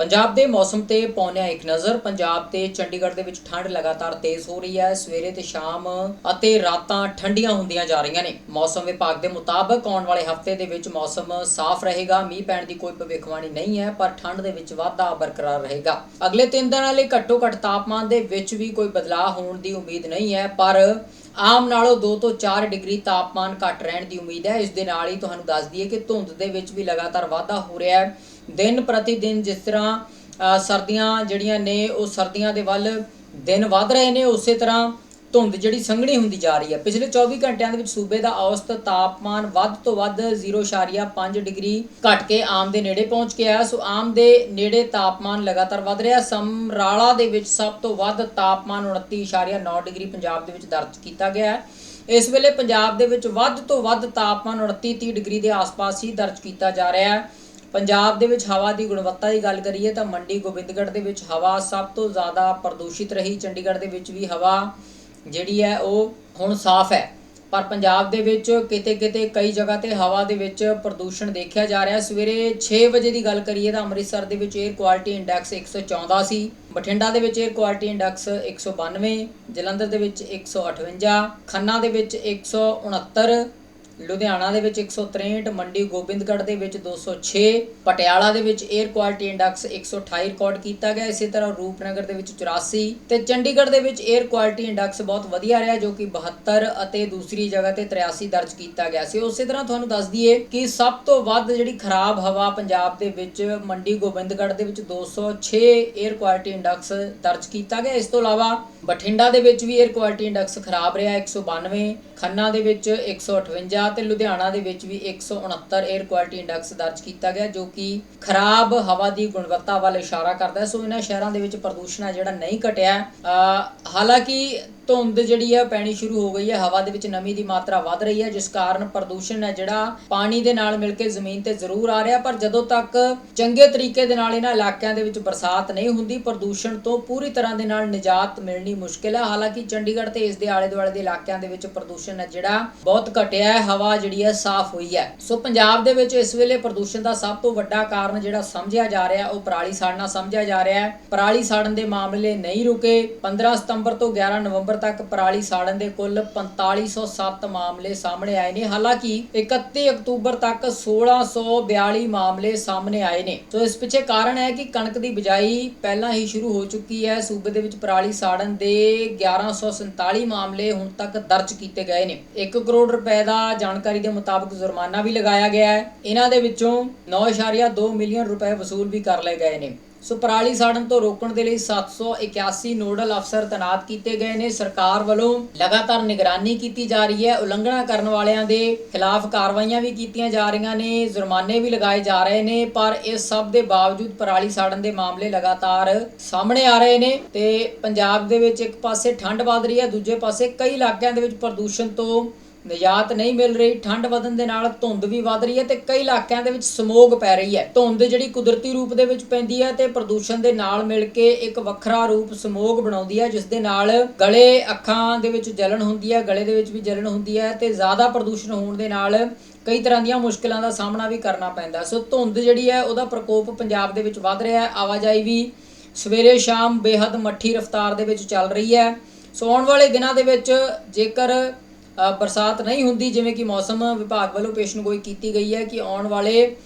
ਪੰਜਾਬ ਦੇ ਮੌਸਮ ਤੇ ਪਾਉਂਦੇ ਇੱਕ ਨਜ਼ਰ, ਪੰਜਾਬ ਤੇ ਚੰਡੀਗੜ੍ਹ ਦੇ ਵਿੱਚ ਠੰਡ ਲਗਾਤਾਰ ਤੇਜ਼ ਹੋ ਰਹੀ ਹੈ। ਸਵੇਰੇ ਤੇ ਸ਼ਾਮ ਅਤੇ ਰਾਤਾਂ ਠੰਡੀਆਂ ਹੁੰਦੀਆਂ ਜਾ ਰਹੀਆਂ ਨੇ। ਮੌਸਮ ਵਿਭਾਗ ਦੇ ਮੁਤਾਬਕ ਆਉਣ ਵਾਲੇ ਹਫ਼ਤੇ ਦੇ ਵਿੱਚ ਮੌਸਮ ਸਾਫ਼ ਰਹੇਗਾ। ਮੀਂਹ ਪੈਣ ਦੀ ਕੋਈ ਭਵਿੱਖਬਾਣੀ ਨਹੀਂ ਹੈ, ਪਰ ਠੰਡ ਦੇ ਵਿੱਚ ਵਾਧਾ ਬਰਕਰਾਰ ਰਹੇਗਾ। ਅਗਲੇ 3 ਦਿਨਾਂ ਲਈ ਘੱਟੋ ਘੱਟ ਤਾਪਮਾਨ ਦੇ ਵਿੱਚ ਵੀ ਕੋਈ ਬਦਲਾਅ ਹੋਣ ਦੀ ਉਮੀਦ ਨਹੀਂ ਹੈ, ਪਰ ਆਮ ਨਾਲੋਂ 2 ਤੋਂ 4 ਡਿਗਰੀ ਤਾਪਮਾਨ ਘੱਟ ਰਹਿਣ ਦੀ ਉਮੀਦ ਹੈ। ਇਸ ਦੇ ਨਾਲ ਹੀ ਤੁਹਾਨੂੰ ਦੱਸ ਦਈਏ ਕਿ ਧੁੰਦ ਦੇ ਵਿੱਚ ਵੀ ਲਗਾਤਾਰ ਵਾਧਾ ਹੋ ਰਿਹਾ ਹੈ। ਦਿਨ ਪ੍ਰਤੀ ਦਿਨ ਜਿਸ ਤਰ੍ਹਾਂ ਅ, ਸਰਦੀਆਂ ਜਿਹੜੀਆਂ ਨੇ ਉਹ ਸਰਦੀਆਂ ਦੇ ਵੱਲ ਦਿਨ ਵਧ ਰਹੇ ਨੇ ਉਸੇ ਤਰ੍ਹਾਂ ਧੁੰਦ ਜਿਹੜੀ ਸੰਘਣੀ ਹੁੰਦੀ ਜਾ ਰਹੀ ਹੈ। ਪਿਛਲੇ 24 ਘੰਟਿਆਂ ਦੇ ਵਿੱਚ ਸੂਬੇ ਦਾ ਔਸਤ ਤਾਪਮਾਨ ਵੱਧ ਤੋਂ ਵੱਧ 0.5 ਡਿਗਰੀ ਘਟ ਕੇ ਆਮ ਦੇ ਨੇੜੇ ਪਹੁੰਚ ਗਿਆ ਸੋ ਆਮ ਦੇ ਨੇੜੇ ਤਾਪਮਾਨ ਲਗਾਤਾਰ ਵੱਧ ਰਿਹਾ ਸਮਰਾਲਾ ਦੇ ਵਿੱਚ ਸਭ ਤੋਂ ਵੱਧ ਤਾਪਮਾਨ 29.9 ਡਿਗਰੀ ਪੰਜਾਬ ਦੇ ਵਿੱਚ ਦਰਜ ਕੀਤਾ ਗਿਆ ਹੈ। ਇਸ ਵੇਲੇ ਪੰਜਾਬ ਦੇ ਵਿੱਚ ਵੱਧ ਤੋਂ ਵੱਧ ਤਾਪਮਾਨ 29-30 ਡਿਗਰੀ ਦੇ ਆਸ-ਪਾਸ ਹੀ ਦਰਜ ਕੀਤਾ ਜਾ ਰਿਹਾ ਹੈ। ਪੰਜਾਬ ਦੇ ਵਿੱਚ ਹਵਾ ਦੀ ਗੁਣਵੱਤਾ ਦੀ ਗੱਲ ਕਰੀਏ ਤਾਂ ਮੰਡੀ ਗੋਬਿੰਦਗੜ੍ਹ ਦੇ ਵਿੱਚ ਹਵਾ ਸਭ ਤੋਂ ਜ਼ਿਆਦਾ ਪ੍ਰਦੂਸ਼ਿਤ ਰਹੀ। ਚੰਡੀਗੜ੍ਹ ਦੇ ਵਿੱਚ ਵੀ ਹਵਾ ਜਿਹੜੀ ਹੈ ਉਹ ਹੁਣ ਸਾਫ਼ ਹੈ। ਪਰ ਪੰਜਾਬ ਦੇ ਵਿੱਚ ਕਿਤੇ-ਕਿਤੇ ਕਈ ਜਗ੍ਹਾ ਤੇ ਹਵਾ ਦੇ ਵਿੱਚ ਪ੍ਰਦੂਸ਼ਣ ਦੇਖਿਆ ਜਾ ਰਿਹਾ। ਸਵੇਰੇ 6 ਵਜੇ ਦੀ ਗੱਲ ਕਰੀਏ ਤਾਂ ਅੰਮ੍ਰਿਤਸਰ ਦੇ ਵਿੱਚ 에ਅਰ ਕੁਆਲਿਟੀ ਇੰਡੈਕਸ 114 ਸੀ, ਬਠਿੰਡਾ ਦੇ ਵਿੱਚ 에ਅਰ ਕੁਆਲਿਟੀ ਇੰਡੈਕਸ 192 ਜਲੰਧਰ ਦੇ ਵਿੱਚ 158 ਖੰਨਾ ਦੇ ਵਿੱਚ 169 ਲੁਧਿਆਣਾ ਦੇ ਵਿੱਚ 163 ਮੰਡੀ ਗੋਬਿੰਦਗੜ੍ਹ ਦੇ ਵਿੱਚ 206 ਪਟਿਆਲਾ ਦੇ ਵਿੱਚ 에ਅਰ ਕੁਆਲਿਟੀ ਇੰਡੈਕਸ 128 ਰਿਕਾਰਡ ਕੀਤਾ ਗਿਆ। ਇਸੇ ਤਰ੍ਹਾਂ ਰੂਪਨਗਰ ਦੇ ਵਿੱਚ 84 ਤੇ ਚੰਡੀਗੜ੍ਹ ਦੇ ਵਿੱਚ 에ਅਰ ਕੁਆਲਿਟੀ ਇੰਡੈਕਸ ਬਹੁਤ ਵਧੀਆ ਰਿਹਾ, ਜੋ ਕਿ 72 ਅਤੇ ਦੂਸਰੀ ਜਗ੍ਹਾ ਤੇ 83 ਦਰਜ ਕੀਤਾ ਗਿਆ ਸੀ। ਉਸੇ ਤਰ੍ਹਾਂ ਤੁਹਾਨੂੰ ਦੱਸ ਦਈਏ ਕਿ ਸਭ ਤੋਂ ਵੱਧ ਜਿਹੜੀ ਖਰਾਬ ਹਵਾ ਪੰਜਾਬ ਦੇ ਵਿੱਚ ਮੰਡੀ ਗੋਬਿੰਦਗੜ੍ਹ ਦੇ ਵਿੱਚ 206 에ਅਰ ਕੁਆਲਿਟੀ ਇੰਡੈਕਸ ਦਰਜ ਕੀਤਾ ਗਿਆ। ਇਸ ਤੋਂ ਇਲਾਵਾ ਬਠਿੰਡਾ ਦੇ ਵਿੱਚ ਵੀ 에ਅਰ ਕੁਆਲਿਟੀ ਇੰਡੈਕਸ ਖਰਾਬ ਰਿਹਾ 192 ਖੰਨਾ ਦੇ ਵਿੱਚ 158 ਤੇ ਲੁਧਿਆਣਾ ਦੇ ਵਿੱਚ ਵੀ 169 에ਅਰ ਕੁਆਲਿਟੀ ਇੰਡੈਕਸ ਦਰਜ ਕੀਤਾ ਗਿਆ ਜੋ ਕਿ ਖਰਾਬ ਹਵਾ ਦੀ ਗੁਣਵੱਤਾ ਵੱਲ ਇਸ਼ਾਰਾ ਕਰਦਾ ਹੈ। ਸੋ ਇਹਨਾਂ ਸ਼ਹਿਰਾਂ ਦੇ ਵਿੱਚ ਪ੍ਰਦੂਸ਼ਣ ਹੈ ਜਿਹੜਾ ਨਹੀਂ ਘਟਿਆ। ਅ, ਹਾਲਾਂਕਿ ਧੁੰਦ ਜਿਹੜੀ ਹੈ ਪੈਣੀ ਸ਼ੁਰੂ ਹੋ ਗਈ ਹੈ, ਹਵਾ ਦੇ ਵਿੱਚ ਨਮੀ ਦੀ ਮਾਤਰਾ ਵੱਧ ਰਹੀ ਹੈ, ਜਿਸ ਕਾਰਨ ਪ੍ਰਦੂਸ਼ਣ ਹੈ ਜਿਹੜਾ ਪਾਣੀ ਦੇ ਨਾਲ ਮਿਲ ਕੇ ਜ਼ਮੀਨ ਤੇ ਜ਼ਰੂਰ ਆ ਰਿਹਾ, ਪਰ ਜਦੋਂ ਤੱਕ ਚੰਗੇ ਤਰੀਕੇ ਦੇ ਨਾਲ ਇਹਨਾਂ ਇਲਾਕਿਆਂ ਦੇ ਵਿੱਚ ਬਰਸਾਤ ਨਹੀਂ ਹੁੰਦੀ, ਪ੍ਰਦੂਸ਼ਣ ਤੋਂ ਪੂਰੀ ਤਰ੍ਹਾਂ ਦੇ ਨਾਲ ਨਿਜਾਤ ਮਿਲਣੀ ਮੁਸ਼ਕਿਲ ਹੈ। ਹਾਲਾਂਕਿ ਚੰਡੀਗੜ੍ਹ ਤੇ ਇਸ ਦੇ ਆਲੇ ਦੁਆਲੇ ਦੇ ਇਲਾਕਿਆਂ ਦੇ ਵਿੱਚ ਪ੍ਰਦੂਸ਼ਣ ਹੈ ਜਿਹੜਾ ਬਹੁਤ ਘਟਿਆ ਹੈ, ਹਵਾ ਜਿਹੜੀ ਹੈ ਸਾਫ਼ ਹੋਈ ਹੈ। ਸੋ ਪੰਜਾਬ ਦੇ ਵਿੱਚ ਇਸ ਵੇਲੇ ਪ੍ਰਦੂਸ਼ਣ ਦਾ ਸਭ ਤੋਂ ਵੱਡਾ ਕਾਰਨ ਜਿਹੜਾ ਸਮਝਿਆ ਜਾ ਰਿਹਾ, ਉਹ ਪਰਾਲੀ ਸਾੜਨਾ ਸਮਝਿਆ ਜਾ ਰਿਹਾ ਹੈ। ਪਰਾਲੀ ਸਾੜਨ ਦੇ ਮਾਮਲੇ ਨਹੀਂ ਰੁਕੇ 15 ਸਤੰਬਰ ਤੋਂ 11 ਨਵੰਬਰ ਤੱਕ ਪਰਾਲੀ ਸਾੜਨ ਦੇ ਕੁੱਲ 4507 ਮਾਮਲੇ ਸਾਹਮਣੇ ਆਏ ਨੇ। ਹਾਲਾਂਕਿ 31 ਅਕਤੂਬਰ ਤੱਕ 1642 ਮਾਮਲੇ ਸਾਹਮਣੇ ਆਏ ਨੇ। ਸੋ ਇਸ ਪਿੱਛੇ ਕਾਰਨ ਹੈ ਕਿ ਕਣਕ ਦੀ ਬਿਜਾਈ ਪਹਿਲਾਂ ਹੀ ਸ਼ੁਰੂ ਹੋ ਚੁੱਕੀ ਹੈ। ਸੂਬੇ ਦੇ ਵਿੱਚ ਪਰਾਲੀ ਸਾੜਨ ਦੇ 1147 ਮਾਮਲੇ ਹੁਣ ਤੱਕ ਦਰਜ ਕੀਤੇ ਗਏ ਨੇ। 1 ਕਰੋੜ ਰੁਪਏ ਦਾ ਜਾਣਕਾਰੀ ਦੇ ਮੁਤਾਬਕ ਜੁਰਮਾਨਾ ਵੀ ਲਗਾਇਆ ਗਿਆ ਹੈ। ਇਹਨਾਂ ਦੇ ਵਿੱਚੋਂ 9.2 ਮਿਲੀਅਨ ਰੁਪਏ ਵਸੂਲ ਵੀ ਕਰ ਲਏ ਗਏ ਨੇ। ਸੋ ਪਰਾਲੀ ਸਾੜਨ ਤੋਂ ਰੋਕਣ ਦੇ ਲਈ 781 ਨੋਡਲ ਅਫਸਰ ਤੈਨਾਤ ਕੀਤੇ ਗਏ ਨੇ। ਸਰਕਾਰ ਵੱਲੋਂ ਲਗਾਤਾਰ ਨਿਗਰਾਨੀ ਕੀਤੀ ਜਾ ਰਹੀ ਹੈ। ਉਲੰਘਣਾ ਕਰਨ ਵਾਲਿਆਂ ਦੇ ਖਿਲਾਫ ਕਾਰਵਾਈਆਂ ਵੀ ਕੀਤੀਆਂ ਜਾ ਰਹੀਆਂ ਨੇ। ਜੁਰਮਾਨੇ ਵੀ ਲਗਾਏ ਜਾ ਰਹੇ ਨੇ, ਪਰ ਇਸ ਸਭ ਦੇ ਬਾਵਜੂਦ ਪਰਾਲੀ ਸਾੜਨ ਦੇ ਮਾਮਲੇ ਲਗਾਤਾਰ ਸਾਹਮਣੇ ਆ ਰਹੇ ਨੇ ਤੇ ਪੰਜਾਬ ਦੇ ਵਿੱਚ ਇੱਕ ਪਾਸੇ ਠੰਡ ਵੱਧ ਰਹੀ ਹੈ, ਦੂਜੇ ਪਾਸੇ ਕਈ ਇਲਾਕਿਆਂ ਦੇ ਵਿੱਚ ਪ੍ਰਦੂਸ਼ਣ ਤੋਂ ਨਿਯਾਤ ਨਹੀਂ ਮਿਲ ਰਹੀ, ਠੰਡ ਵਧਣ ਦੇ ਨਾਲ ਧੁੰਦ ਵੀ ਵਧ ਰਹੀ ਹੈ ਤੇ ਕਈ ਇਲਾਕਿਆਂ ਦੇ ਵਿੱਚ ਸਮੋਗ ਪੈ ਰਹੀ ਹੈ। ਧੁੰਦ ਜਿਹੜੀ ਕੁਦਰਤੀ ਰੂਪ ਦੇ ਵਿੱਚ ਪੈਂਦੀ ਹੈ ਤੇ ਪ੍ਰਦੂਸ਼ਣ ਦੇ ਨਾਲ ਮਿਲ ਕੇ ਇੱਕ ਵੱਖਰਾ ਰੂਪ ਸਮੋਗ ਬਣਾਉਂਦੀ ਹੈ, ਜਿਸ ਦੇ ਨਾਲ ਗਲੇ, ਅੱਖਾਂ ਦੇ ਵਿੱਚ ਜਲਣ ਹੁੰਦੀ ਹੈ, ਗਲੇ ਦੇ ਵਿੱਚ ਵੀ ਜਲਣ ਹੁੰਦੀ ਹੈ ਤੇ ਜ਼ਿਆਦਾ ਪ੍ਰਦੂਸ਼ਣ ਹੋਣ ਦੇ ਨਾਲ ਕਈ ਤਰ੍ਹਾਂ ਦੀਆਂ ਮੁਸ਼ਕਲਾਂ ਦਾ ਸਾਹਮਣਾ ਵੀ ਕਰਨਾ ਪੈਂਦਾ। ਸੋ ਧੁੰਦ ਜਿਹੜੀ ਹੈ, ਉਹਦਾ ਪ੍ਰਕੋਪ ਪੰਜਾਬ ਦੇ ਵਿੱਚ ਵੱਧ ਰਿਹਾ ਹੈ। ਆਵਾਜਾਈ ਵੀ ਸਵੇਰੇ ਸ਼ਾਮ ਬੇਹੱਦ ਮੱਠੀ ਰਫ਼ਤਾਰ ਦੇ ਵਿੱਚ ਚੱਲ ਰਹੀ ਹੈ। ਸੋ ਆਉਣ ਵਾਲੇ ਦਿਨਾਂ ਦੇ ਵਿੱਚ ਜੇਕਰ ਬਰਸਾਤ ਨਹੀਂ ਹੁੰਦੀ, ਜਿਵੇਂ ਕਿ ਮੌਸਮ ਵਿਭਾਗ ਵੱਲੋਂ ਪੇਸ਼ਨਗੋਈ ਕੀਤੀ ਗਈ ਹੈ ਕਿ ਆਉਣ ਵਾਲੇ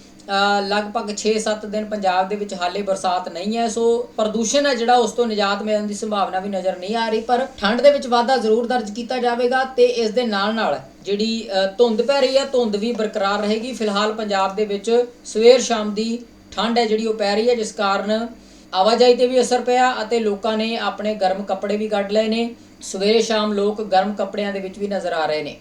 ਲਗਭਗ 6-7 ਦਿਨ ਪੰਜਾਬ ਦੇ ਵਿੱਚ ਹਾਲੇ ਬਰਸਾਤ ਨਹੀਂ ਹੈ। ਸੋ ਪ੍ਰਦੂਸ਼ਣ ਹੈ ਜਿਹੜਾ, ਉਸ ਤੋਂ ਨਿਜਾਤ ਮਿਲਣ ਦੀ ਸੰਭਾਵਨਾ ਵੀ ਨਜ਼ਰ ਨਹੀਂ ਆ ਰਹੀ, ਪਰ ਠੰਡ ਦੇ ਵਿੱਚ ਵਾਧਾ ਜ਼ਰੂਰ ਦਰਜ ਕੀਤਾ ਜਾਵੇਗਾ ਤੇ ਇਸ ਦੇ ਨਾਲ ਨਾਲ ਜਿਹੜੀ ਧੁੰਦ ਪੈ ਰਹੀ ਹੈ, ਧੁੰਦ ਵੀ ਬਰਕਰਾਰ ਰਹੇਗੀ। ਫਿਲਹਾਲ ਪੰਜਾਬ ਦੇ ਵਿੱਚ ਸਵੇਰ ਸ਼ਾਮ ਦੀ ਠੰਡ ਹੈ ਜਿਹੜੀ, ਉਹ ਪੈ ਰਹੀ ਹੈ, ਜਿਸ ਕਾਰਨ ਆਵਾਜਾਈ ਤੇ ਵੀ ਅਸਰ ਪਿਆ ਅਤੇ ਲੋਕਾਂ ਨੇ ਆਪਣੇ ਗਰਮ ਕੱਪੜੇ ਵੀ ਕੱਢ ਲਏ ਨੇ। ਸਵੇਰੇ ਸ਼ਾਮ ਲੋਕ ਗਰਮ ਕੱਪੜਿਆਂ ਦੇ ਵਿੱਚ ਵੀ ਨਜ਼ਰ ਆ ਰਹੇ ਨੇ।